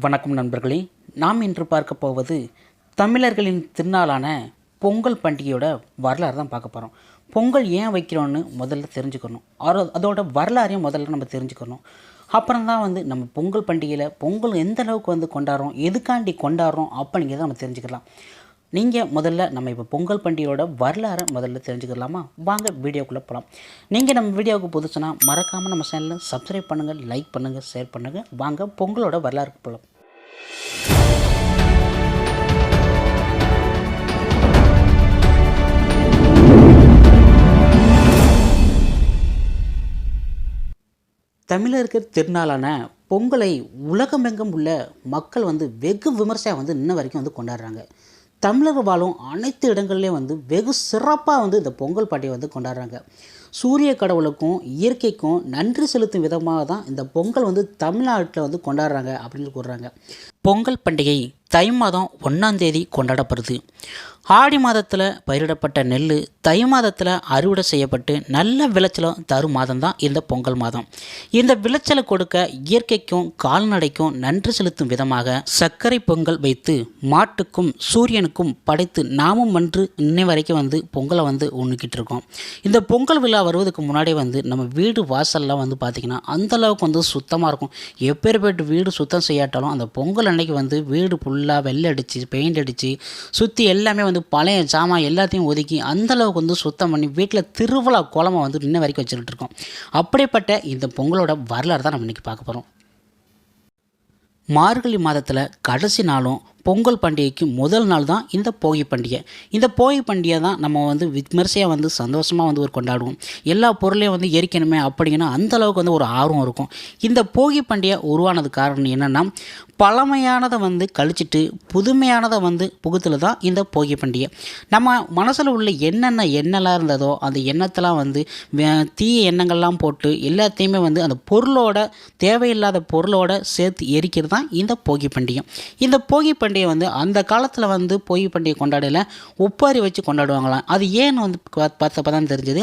வணக்கம் நண்பர்களே நாம் இன்று பார்க்க போவது தமிழர்களின் திருநாளான பொங்கல் பண்டிகையோட வரலாறு தான் பார்க்க போகிறோம் பொங்கல் ஏன் வைக்கிறோன்னு முதல்ல தெரிஞ்சுக்கணும். அதோட வரலாறையும் முதல்ல நம்ம தெரிஞ்சுக்கணும். அப்புறம் தான் வந்து நம்ம பொங்கல் பண்டிகையில் பொங்கல் எந்த அளவுக்கு வந்து கொண்டாடுறோம் எதுக்காண்டி கொண்டாடுறோம் அப்படிங்கிறத நம்ம தெரிஞ்சுக்கலாம். நீங்கள் முதல்ல நம்ம இப்போ பொங்கல் பண்டிகையோட வரலாறை முதல்ல தெரிஞ்சுக்கலாமா? வாங்க வீடியோக்குள்ளே போகலாம் நீங்கள் நம்ம வீடியோவுக்கு புதுச்சுன்னா மறக்காமல் நம்ம சேனலில் சப்ஸ்கிரைப் பண்ணுங்கள் லைக் பண்ணுங்கள் ஷேர் பண்ணுங்கள் வாங்க பொங்கலோட வரலாறுக்கு போகலாம் தமிழருக்கு திருநாளான பொங்கலை உலகமெங்கும் உள்ள மக்கள் வந்து வெகு விமர்சையாக வந்து இன்ன வரைக்கும் வந்து கொண்டாடுறாங்க. தமிழர் வாழும் அனைத்து இடங்கள்லேயும் வந்து வெகு சிறப்பாக வந்து இந்த பொங்கல் பாட்டியை வந்து கொண்டாடுறாங்க. சூரிய கடவுளுக்கும் இயற்கைக்கும் நன்றி செலுத்தும் விதமாக தான் இந்த பொங்கல் வந்து தமிழ்நாட்டில் வந்து கொண்டாடுறாங்க அப்படின்னு கூறுறாங்க. பொங்கல் பண்டிகை தை மாதம் ஒன்றாம் தேதி கொண்டாடப்படுது. ஆடி மாதத்தில் பயிரிடப்பட்ட நெல் தை மாதத்தில் அறுவடை செய்யப்பட்டு நல்ல விளைச்சலும் தரும் மாதம் தான் இந்த பொங்கல் மாதம். இந்த விளைச்சலை கொடுக்க இயற்கைக்கும் கால்நடைக்கும் நன்றி செலுத்தும் விதமாக சர்க்கரை பொங்கல் வைத்து மாட்டுக்கும் சூரியனுக்கும் படைத்து நாமும் மன்று இன்னை வரைக்கும் வந்து பொங்கலை வந்து உண்ணிக்கிட்டு இருக்கோம். இந்த பொங்கல் விழா வருவதுக்கு முன்னாடி வந்து நம்ம வீடு வாசல்லாம் வந்து பார்த்திங்கன்னா அந்தளவுக்கு வந்து சுத்தமாக இருக்கும். எப்பேற்பட்ட வீடு சுத்தம் செய்யாட்டாலும் அந்த பொங்கல் அன்னைக்கு வந்து வீடு ஃபுல்லாக வெள்ளை அடித்து பெயிண்ட் அடித்து சுற்றி எல்லாமே வந்து பழைய சாமான் எல்லாத்தையும் ஒதுக்கி அந்தளவுக்கு வந்து சுத்தம் பண்ணி வீட்டில் திருவிழா கோலமா வந்து இன்ன வரைக்கும் வச்சுக்கிட்டு இருக்கோம். அப்படிப்பட்ட இந்த பொங்கலோட வரலாறு தான் நம்ம இன்றைக்கி பார்க்க போகிறோம் மார்கழி மாதத்தில் கடைசி நாளும் பொங்கல் பண்டிகைக்கு முதல் நாள் தான் இந்த போகி பண்டிகை. இந்த போகி பண்டிகை தான் நம்ம வந்து விமர்சையாக வந்து சந்தோஷமாக வந்து ஒரு கொண்டாடுவோம். எல்லா பொருளையும் வந்து எரிக்கணுமே அப்படிங்கன்னா அந்த அளவுக்கு வந்து ஒரு ஆர்வம் இருக்கும். இந்த போகி பண்டிகை உருவானது காரணம் என்னென்னா பழமையானதை வந்து கழிச்சிட்டு புதுமையானதை வந்து புகுத்துல தான் இந்த போகி பண்டிகை. நம்ம மனசில் உள்ள என்னென்ன எண்ணெல்லாம் இருந்ததோ அந்த எண்ணத்தெல்லாம் வந்து வே- தீய எண்ணங்கள்லாம் போட்டு எல்லாத்தையுமே வந்து அந்த பொருளோட தேவையில்லாத பொருளோட சேர்த்து எரிக்கிறது தான் இந்த போகி பண்டிகை. இந்த போகி பண்டிகை வந்து அந்த காலத்தில் வந்து போகி பண்டிகை கொண்டாடல ஒப்பாரி வச்சு கொண்டாடுவாங்களாம். அது ஏன்னு வந்து பார்த்தப்பதான் பார்த்தப்ப தான் தெரிஞ்சது.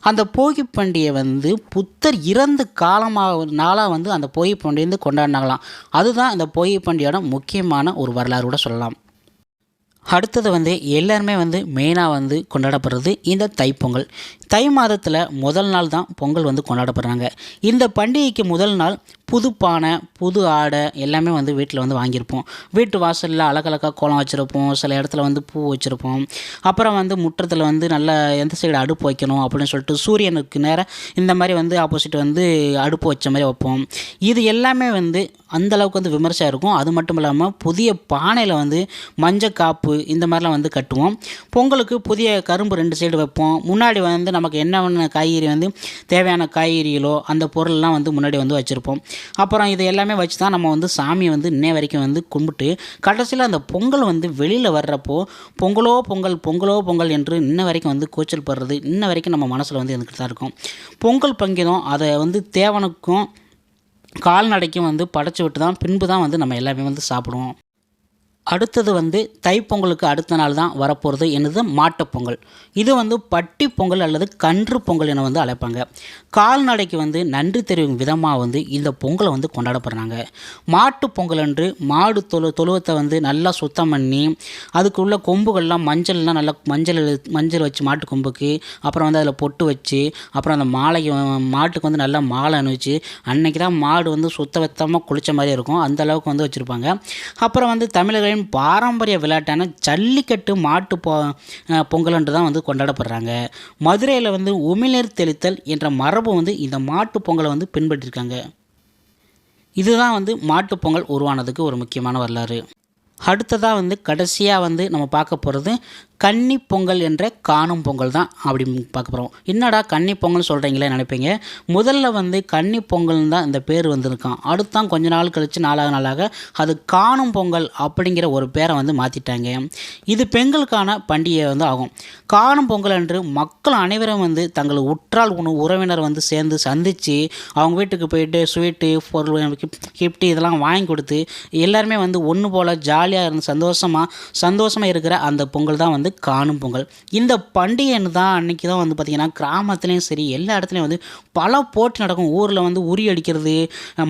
அந்த போகி பண்டிகை வந்து புத்தர் இறந்த காலமாக நாளாக வந்து அந்த போகி பண்டிகை வந்து கொண்டாடினாங்களாம். அதுதான் இந்த போகி பண்டிகையோட முக்கியமான ஒரு வரலாறு கூட சொல்லலாம். அடுத்தது வந்து எல்லாருமே வந்து மெயினாக வந்து கொண்டாடப்படுறது இந்த தைப்பொங்கல். தை மாதத்தில் முதல் நாள் தான் பொங்கல் வந்து கொண்டாடப்படுறாங்க. இந்த பண்டிகைக்கு முதல் நாள் புது பானை புது ஆடை எல்லாமே வந்து வீட்டில் வந்து வாங்கியிருப்போம். வீட்டு வாசலில் அழகழகாக கோலம் வச்சுருப்போம். சில இடத்துல வந்து பூ வச்சுருப்போம். அப்புறம் வந்து முற்றத்தில் வந்து நல்லா எந்த சைடு அடுப்பு வைக்கணும் அப்படின்னு சொல்லிட்டு சூரியனுக்கு நேராக இந்த மாதிரி வந்து ஆப்போசிட் வந்து அடுப்பு வச்ச மாதிரி வைப்போம். இது எல்லாமே வந்து அந்த அளவுக்கு வந்து விமர்சையாக இருக்கும். அது மட்டும் இல்லாமல் புதிய பானையில் வந்து மஞ்சள் காப்பு இந்த மாதிரிலாம் வந்து கட்டுவோம். பொங்கலுக்கு புதிய கரும்பு ரெண்டு சைடு வைப்போம். முன்னாடி வந்து நமக்கு என்னென்ன காய்கறி வந்து தேவையான காய்கறிகளோ அந்த பொருள்லாம் வந்து முன்னாடி வந்து வச்சுருப்போம். அப்புறம் இது எல்லாமே வச்சு தான் நம்ம வந்து சாமியை வந்து இன்னை வரைக்கும் வந்து கும்பிட்டு கடைசியில் அந்த பொங்கல் வந்து வெளியில் வர்றப்போ பொங்கலோ பொங்கல் பொங்கலோ பொங்கல் என்று இன்ன வரைக்கும் வந்து கூச்சல் படுறது இன்ன வரைக்கும் நம்ம மனசில் வந்து இருந்துகிட்டு தான் இருக்கும். பொங்கல் பங்கிதம் அதை வந்து தேவனுக்கும் கால்நடைக்கும் வந்து படைச்சி விட்டு தான் பின்பு தான் வந்து நம்ம எல்லாமே வந்து சாப்பிடுவோம். அடுத்தது வந்து தைப்பொங்கலுக்கு அடுத்த நாள் தான் வரப்போகிறது என்னது? மாட்டுப்பொங்கல். இது வந்து பட்டி பொங்கல் அல்லது கன்று பொங்கல் என வந்து அழைப்பாங்க. கால்நடைக்கு வந்து நன்றி தெரிவிக்கும் விதமாக வந்து இந்த பொங்கலை வந்து கொண்டாடப்படுறாங்க. மாட்டு பொங்கல் அன்று மாடு தொழு தொழுவத்தை வந்து நல்லா சுத்தம் பண்ணி அதுக்குள்ள கொம்புகள்லாம் மஞ்சள்லாம் நல்லா மஞ்சள் மஞ்சள் வச்சு மாட்டு கொம்புக்கு அப்புறம் வந்து அதில் பொட்டு வச்சு அப்புறம் அந்த மாலைக்கு மாட்டுக்கு வந்து நல்லா மாலை அணிவிச்சு அன்னைக்கு தான் மாடு வந்து சுத்தவத்தமாக குளிச்ச மாதிரி இருக்கும். அந்த அளவுக்கு வந்து வச்சுருப்பாங்க. அப்புறம் வந்து தமிழர்களின் பாரம்பரிய விளையாட்டான ஜல்லிக்கட்டு மாட்டு பொ பொங்கல் என்று தான் வந்து கொண்டாடப்படுறாங்க. மதுரையில் வந்து உமிழ்நீர் தெளித்தல் என்ற மரபு வந்து இந்த மாட்டு பொங்கலை வந்து பின்பற்றிருக்காங்க. இதுதான் வந்து மாட்டுப் பொங்கல் உருவானதுக்கு ஒரு முக்கியமான வரலாறு. அடுத்ததாக வந்து கடைசியாக வந்து நம்ம பார்க்க போகிறது கன்னி பொங்கல் என்ற காணும் பொங்கல் தான் அப்படி பார்க்க போகிறோம் என்னடா கன்னி பொங்கல் சொல்கிறீங்களே நினைப்பீங்க? முதல்ல வந்து கன்னி பொங்கல் தான் இந்த பேர் வந்திருக்கான். அடுத்தான் கொஞ்ச நாள் கழித்து நாளாக நாளாக அது காணும் பொங்கல் அப்படிங்கிற ஒரு பேரை வந்து மாற்றிட்டாங்க இது பெண்களுக்கான பண்டிகை வந்து ஆகும். காணும் பொங்கல் அன்று மக்கள் அனைவரும் வந்து தங்கள் உற்றால் உணவு உறவினர் வந்து சேர்ந்து சந்தித்து அவங்க வீட்டுக்கு போயிட்டு ஸ்வீட்டு பொருள் கிஃப்ட்டு இதெல்லாம் வாங்கி கொடுத்து எல்லாருமே வந்து ஒன்று போல் ஜாலியாக இருந்து சந்தோஷமாக சந்தோஷமாக இருக்கிற அந்த பொங்கல் தான் வந்து வந்து காணும் பொங்கல். இந்த பண்டிகைன்னு தான் அன்றைக்கி தான் வந்து பார்த்திங்கன்னா கிராமத்துலேயும் சரி எல்லா இடத்துலையும் வந்து பல போட்டி நடக்கும். ஊரில் வந்து உரி அடிக்கிறது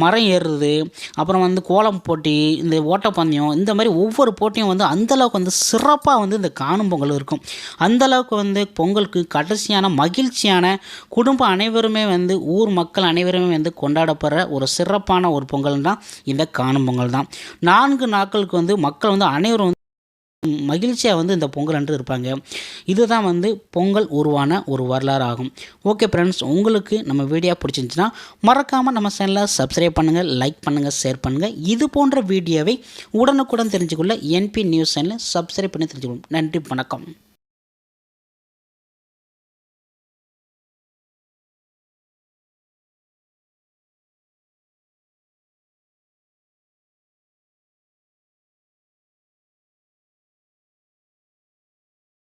மரம் ஏறுறது அப்புறம் வந்து கோலம் போட்டி இந்த ஓட்டப்பந்தயம் இந்த மாதிரி ஒவ்வொரு போட்டியும் வந்து அந்தளவுக்கு வந்து சிறப்பாக வந்து இந்த காணும் பொங்கல் இருக்கும். அந்தளவுக்கு வந்து பொங்கலுக்கு கடைசியான மகிழ்ச்சியான குடும்ப அனைவருமே வந்து ஊர் மக்கள் அனைவருமே வந்து கொண்டாடப்படுற ஒரு சிறப்பான ஒரு பொங்கல் தான் இந்த காணும் பொங்கல் தான். நான்கு நாட்களுக்கு வந்து மக்கள் வந்து அனைவரும் வந்து மகிழ்ச்சியாக வந்து இந்த பொங்கல் அன்று இருப்பாங்க. இதுதான் வந்து பொங்கல் உருவான ஒரு வரலாறு ஆகும் ஓகே ஃப்ரெண்ட்ஸ் உங்களுக்கு நம்ம வீடியோ பிடிச்சிருந்துச்சுன்னா மறக்காமல் நம்ம சேனலை சப்ஸ்கிரைப் பண்ணுங்கள் லைக் பண்ணுங்கள் ஷேர் பண்ணுங்கள் இது போன்ற வீடியோவை உடனுக்குடன் தெரிஞ்சுக்கொள்ள என்பி நியூஸ் சேனலை சப்ஸ்கிரைப் பண்ணி தெரிஞ்சுக்கணும் நன்றி வணக்கம்.